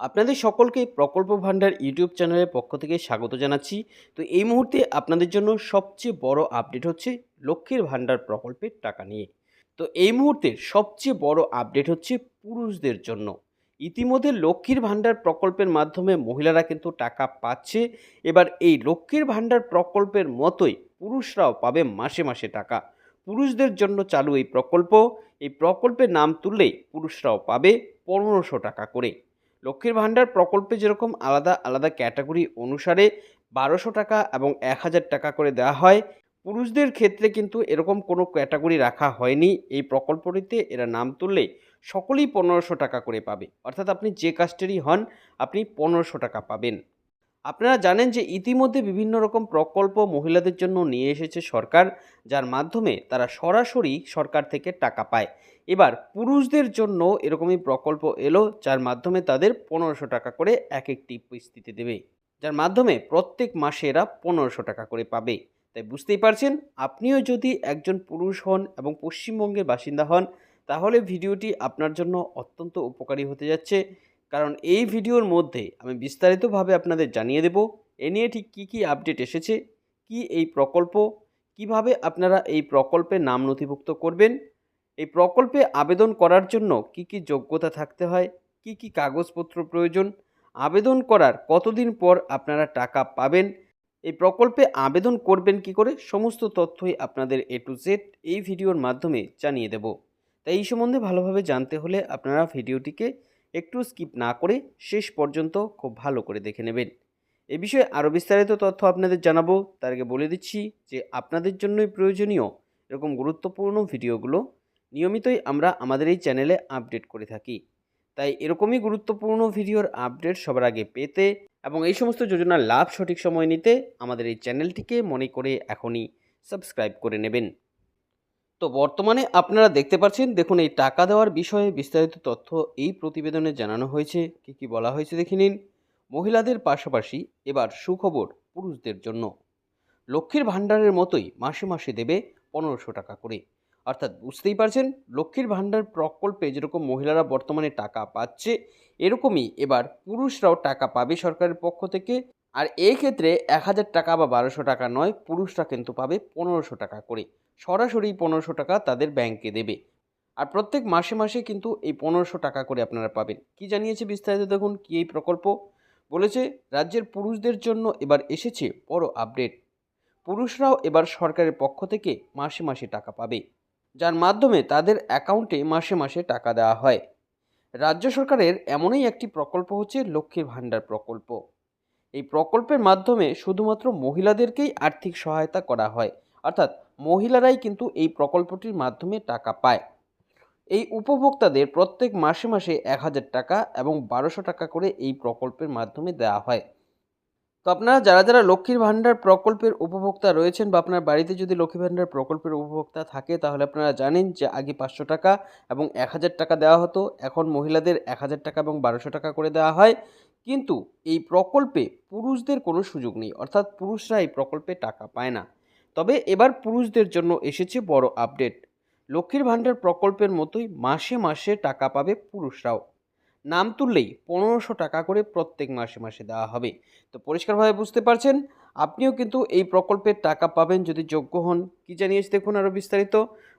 আপনাদের সকলকে প্রকল্প ভাণ্ডার ইউটিউব চ্যানেলের পক্ষ থেকে স্বাগত জানাচ্ছি। তো এই মুহূর্তে আপনাদের জন্য সবচেয়ে বড় আপডেট হচ্ছে লক্ষ্মীর ভাণ্ডার প্রকল্পের টাকা নিয়ে। তো এই মুহূর্তে সবচেয়ে বড় আপডেট হচ্ছে পুরুষদের জন্য। ইতিমধ্যে লক্ষ্মীর ভাণ্ডার প্রকল্পের মাধ্যমে মহিলারা কিন্তু টাকা পাচ্ছে। এবার এই লক্ষ্মীর ভাণ্ডার প্রকল্পের মতোই পুরুষরাও পাবে মাসে মাসে টাকা। পুরুষদের জন্য চালু এই প্রকল্প। এই প্রকল্পের নাম তুললেই পুরুষরাও পাবে পনেরোশো টাকা করে। লক্ষ্মীর ভাণ্ডার প্রকল্পে যেরকম আলাদা আলাদা ক্যাটাগরি অনুসারে বারোশো টাকা এবং এক হাজার টাকা করে দেওয়া হয়, পুরুষদের ক্ষেত্রে কিন্তু এরকম কোনো ক্যাটাগরি রাখা হয়নি। এই প্রকল্পটিতে এরা নাম তুললে সকলেই পনেরোশো টাকা করে পাবে। অর্থাৎ আপনি যে কাস্টেরই হন, আপনি পনেরোশো টাকা পাবেন। আপনারা জানেন যে ইতিমধ্যে বিভিন্ন রকম প্রকল্প মহিলাদের জন্য নিয়ে এসেছে সরকার, যার মাধ্যমে তারা সরাসরি সরকার থেকে টাকা পায়। এবার পুরুষদের জন্য এরকমই প্রকল্প এলো, যার মাধ্যমে তাদের পনেরোশো টাকা করে এক একটি কিস্তিতে দেবে। যার মাধ্যমে প্রত্যেক মাসে এরা পনেরোশো টাকা করে পাবে। তাই বুঝতেই পারছেন? আপনিও যদি একজন পুরুষ হন এবং পশ্চিমবঙ্গের বাসিন্দা হন, তাহলে ভিডিওটি আপনার জন্য অত্যন্ত উপকারী হতে যাচ্ছে। কারণ এই ভিডিওর মধ্যে আমি বিস্তারিতভাবে আপনাদের জানিয়ে দেব, এ নিয়ে ঠিক কী কী আপডেট এসেছে, কি এই প্রকল্প, কীভাবে আপনারা এই প্রকল্পে নাম নথিভুক্ত করবেন, এই প্রকল্পে আবেদন করার জন্য কি কি যোগ্যতা থাকতে হয়, কি কি কাগজপত্র প্রয়োজন, আবেদন করার কতদিন পর আপনারা টাকা পাবেন, এই প্রকল্পে আবেদন করবেন কি করে সমস্ত তথ্যই আপনাদের এ টু জেড এই ভিডিওর মাধ্যমে জানিয়ে দেব। তাই এই সম্বন্ধে ভালোভাবে জানতে হলে আপনারা ভিডিওটিকে একটু স্কিপ না করে শেষ পর্যন্ত খুব ভালো করে দেখে নেবেন। এ বিষয়ে আরও বিস্তারিত তথ্য আপনাদের জানাব। তার আগে বলে দিচ্ছি যে আপনাদের জন্যই প্রয়োজনীয় এরকম গুরুত্বপূর্ণ ভিডিওগুলো নিয়মিতই আমরা আমাদের এই চ্যানেলে আপডেট করে থাকি। তাই এরকমই গুরুত্বপূর্ণ ভিডিওর আপডেট সবার আগে পেতে এবং এই সমস্ত যোজনার লাভ সঠিক সময় নিতে আমাদের এই চ্যানেলটিকে মনে করে এখনই সাবস্ক্রাইব করে নেবেন। তো বর্তমানে আপনারা দেখতে পাচ্ছেন, দেখুন এই টাকা দেওয়ার বিষয়ে বিস্তারিত তথ্য এই প্রতিবেদনে জানানো হয়েছে। কী কী বলা হয়েছে দেখে নিন। মহিলাদের পাশাপাশি এবার সুখবর পুরুষদের জন্য। লক্ষ্মীর ভাণ্ডারের মতোই মাসে মাসে দেবে পনেরোশো টাকা করে। অর্থাৎ বুঝতেই পারছেন, লক্ষ্মীর ভাণ্ডার প্রকল্পে যেরকম মহিলারা বর্তমানে টাকা পাচ্ছে, এরকমই এবার পুরুষরাও টাকা পাবে সরকারের পক্ষ থেকে। আর এই ক্ষেত্রে এক হাজার টাকা বা বারোশো টাকা নয়, পুরুষরা কিন্তু পাবে পনেরোশো টাকা করে। সরাসরি পনেরোশো টাকা তাদের ব্যাংকে দেবে। আর প্রত্যেক মাসে মাসে কিন্তু এই পনেরোশো টাকা করে আপনারা পাবেন। কি জানিয়েছে বিস্তারিত দেখুন, কি এই প্রকল্প? বলেছে, রাজ্যের পুরুষদের জন্য এবার এসেছে বড় আপডেট পুরুষরাও এবার সরকারের পক্ষ থেকে মাসে মাসে টাকা পাবে। যার মাধ্যমে তাদের অ্যাকাউন্টে মাসে মাসে টাকা দেওয়া হয়। রাজ্য সরকারের এমনই একটি প্রকল্প হচ্ছে লক্ষ্মীর ভাণ্ডার প্রকল্প। এই প্রকল্পের মাধ্যমে শুধুমাত্র মহিলাদেরকেই আর্থিক সহায়তা করা হয়। অর্থাৎ মহিলারাই কিন্তু এই প্রকল্পটির মাধ্যমে টাকা পায়। এই উপভোক্তাদের প্রত্যেক মাসে মাসে এক হাজার টাকা এবং বারোশো টাকা করে এই প্রকল্পের মাধ্যমে দেওয়া হয়। তো আপনারা যারা যারা লক্ষ্মীর ভাণ্ডার প্রকল্পের উপভোক্তা রয়েছেন বা আপনার বাড়িতে যদি লক্ষ্মী ভাণ্ডার প্রকল্পের উপভোক্তা থাকে, তাহলে আপনারা জানেন যে আগে পাঁচশো টাকা এবং এক হাজার টাকা দেওয়া হতো। এখন মহিলাদের এক হাজার টাকা এবং বারোশো টাকা করে দেওয়া হয়। কিন্তু এই প্রকল্পে পুরুষদের কোনো সুযোগ নেই। অর্থাৎ পুরুষরা এই প্রকল্পে টাকা পায় না। তবে এবার পুরুষদের জন্য এসেছে বড় আপডেট। লক্ষ্মীর ভাণ্ডার প্রকল্পের মতোই মাসে মাসে টাকা পাবে পুরুষরাও। নাম তুললেই পনেরোশো টাকা করে প্রত্যেক মাসে মাসে দেওয়া হবে। তো পরিষ্কারভাবে বুঝতে পারছেন? আপনিও কিন্তু এই প্রকল্পের টাকা পাবেন যদি যোগ্য হন। কি জানিয়েছে দেখুন আরও বিস্তারিত।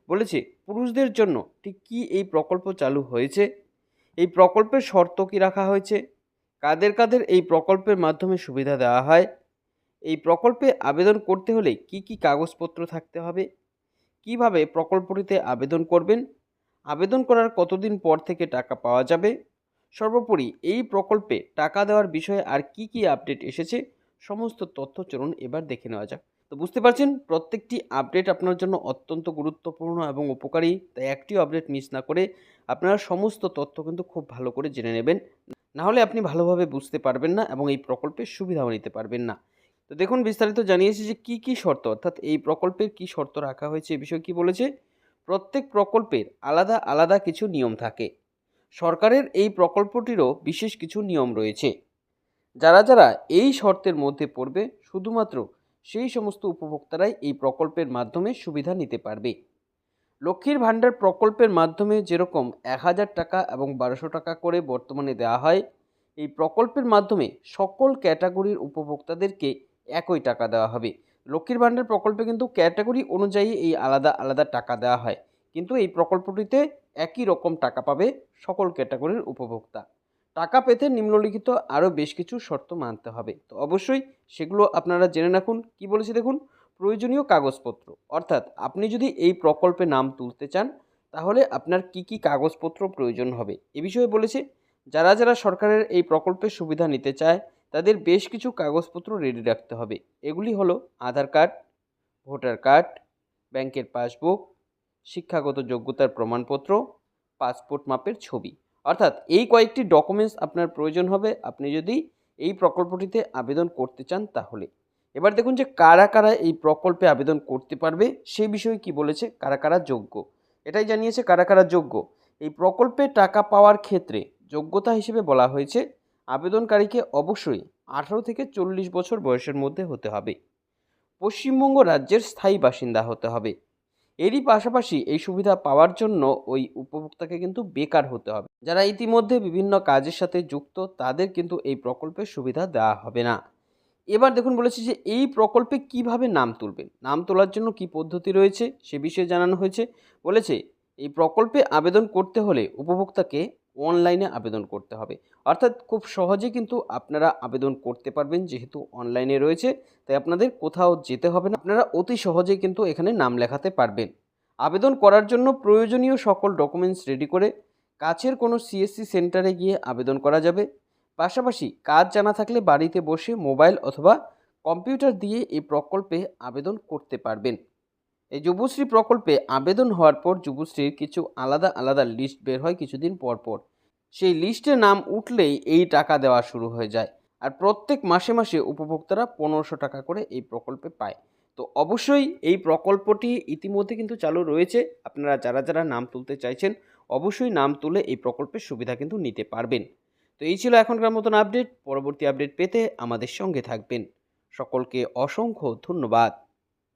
বলেছে, পুরুষদের জন্য ঠিক কী এই প্রকল্প চালু হয়েছে? এই প্রকল্পের শর্ত কী রাখা হয়েছে? কাদের কাদের এই প্রকল্পের মাধ্যমে সুবিধা দেওয়া হয়? এই প্রকল্পে আবেদন করতে হলে কি কি কাগজপত্র থাকতে হবে? কীভাবে প্রকল্পটিতে আবেদন করবেন? আবেদন করার কতদিন পর থেকে টাকা পাওয়া যাবে? সর্বোপরি এই প্রকল্পে টাকা দেওয়ার বিষয়ে আর কি কি আপডেট এসেছে? সমস্ত তথ্য চলুন এবার দেখে নেওয়া যাক। তো বুঝতে পারছেন, প্রত্যেকটি আপডেট আপনার জন্য অত্যন্ত গুরুত্বপূর্ণ এবং উপকারী, তাই একটি আপডেট মিস না করে আপনারা সমস্ত তথ্য কিন্তু খুব ভালো করে জেনে নেবেন। নাহলে আপনি ভালোভাবে বুঝতে পারবেন না এবং এই প্রকল্পের সুবিধাও নিতে পারবেন না। তো দেখুন, বিস্তারিত জানিয়েছে যে কি কি শর্ত, অর্থাৎ এই প্রকল্পের কি শর্ত রাখা হয়েছে এ বিষয়ে কি বলেছে? প্রত্যেক প্রকল্পের আলাদা আলাদা কিছু নিয়ম থাকে। সরকারের এই প্রকল্পটিরও বিশেষ কিছু নিয়ম রয়েছে। যারা যারা এই শর্তের মধ্যে পড়বে, শুধুমাত্র সেই সমস্ত উপভোক্তারাই এই প্রকল্পের মাধ্যমে সুবিধা নিতে পারবে। লক্ষ্মীর ভাণ্ডার প্রকল্পের মাধ্যমে যেরকম এক হাজার টাকা এবং বারোশো টাকা করে বর্তমানে দেওয়া হয়, এই প্রকল্পের মাধ্যমে সকল ক্যাটাগরির উপভোক্তাদেরকে একই টাকা দেওয়া হবে। লক্ষ্মীর ভাণ্ডার প্রকল্পে কিন্তু ক্যাটাগরি অনুযায়ী এই আলাদা আলাদা টাকা দেওয়া হয়। কিন্তু এই প্রকল্পটিতে একই রকম টাকা পাবে সকল ক্যাটাগরির উপভোক্তা। টাকা পেতে নিম্নলিখিত আরও বেশ কিছু শর্ত মানতে হবে। তো অবশ্যই সেগুলো আপনারা জেনে রাখুন। কি বলেছে দেখুন? প্রয়োজনীয় কাগজপত্র। অর্থাৎ আপনি যদি এই প্রকল্পে নাম তুলতে চান, তাহলে আপনার কি কি কাগজপত্র প্রয়োজন হবে? এ বিষয়ে বলেছে, যারা যারা সরকারের এই প্রকল্পের সুবিধা নিতে চায়, তাদের বেশ কিছু কাগজপত্র রেডি রাখতে হবে। এগুলি হলো আধার কার্ড, ভোটার কার্ড, ব্যাংকের পাসবুক, শিক্ষাগত যোগ্যতার প্রমাণপত্র, পাসপোর্ট মাপের ছবি। অর্থাৎ এই কয়েকটি ডকুমেন্টস আপনার প্রয়োজন হবে। আপনি যদি এই প্রকল্পটিতে আবেদন করতে চান, তাহলে। এবার দেখুন যে কারা কারা এই প্রকল্পে আবেদন করতে পারবে, সে বিষয়ে কি বলেছে, কারা কারা যোগ্য? এটাই জানিয়েছে কারা কারা যোগ্য। এই প্রকল্পে টাকা পাওয়ার ক্ষেত্রে যোগ্যতা হিসেবে বলা হয়েছে, আবেদনকারীকে অবশ্যই আঠারো থেকে চল্লিশ বছর বয়সের মধ্যে হতে হবে। পশ্চিমবঙ্গ রাজ্যের স্থায়ী বাসিন্দা হতে হবে। এরই পাশাপাশি এই সুবিধা পাওয়ার জন্য ওই উপভোক্তাকে কিন্তু বেকার হতে হবে। যারা ইতিমধ্যে বিভিন্ন কাজের সাথে যুক্ত, তাদের কিন্তু এই প্রকল্পের সুবিধা দেওয়া হবে না। এবার দেখুন বলেছি যে এই প্রকল্পে কীভাবে নাম তুলবেন? নাম তোলার জন্য কি পদ্ধতি রয়েছে? সে বিষয়ে জানানো হয়েছে। বলেছে, এই প্রকল্পে আবেদন করতে হলে উপভোক্তাকে অনলাইনে আবেদন করতে হবে। অর্থাৎ খুব সহজে কিন্তু আপনারা আবেদন করতে পারবেন যেহেতু অনলাইনে রয়েছে। তাই আপনাদের কোথাও যেতে হবে না। আপনারা অতি সহজেই কিন্তু এখানে নাম লেখাতে পারবেন। আবেদন করার জন্য প্রয়োজনীয় সকল ডকুমেন্টস রেডি করে কাছের কোনো সিএসসি সেন্টারে গিয়ে আবেদন করা যাবে। পাশাপাশি কাজ জানা থাকলে বাড়িতে বসে মোবাইল অথবা কম্পিউটার দিয়ে এই প্রকল্পে আবেদন করতে পারবেন। এই যুবশ্রী প্রকল্পে আবেদন হওয়ার পর যুবশ্রীর কিছু আলাদা আলাদা লিস্ট বের হয় কিছুদিন পর পর। সেই লিস্টে নাম উঠলেই এই টাকা দেওয়া শুরু হয়ে যায় আর প্রত্যেক মাসে মাসে উপভোক্তারা পনেরোশো টাকা করে এই প্রকল্পে পায়। তো অবশ্যই এই প্রকল্পটি ইতিমধ্যে কিন্তু চালু রয়েছে। আপনারা যারা যারা নাম তুলতে চাইছেন, অবশ্যই নাম তুলে এই প্রকল্পের সুবিধা কিন্তু নিতে পারবেন। তো এই ছিল এখনকার মতন আপডেট পরবর্তী আপডেট পেতে আমাদের সঙ্গে থাকবেন। সকলকে অসংখ্য ধন্যবাদ।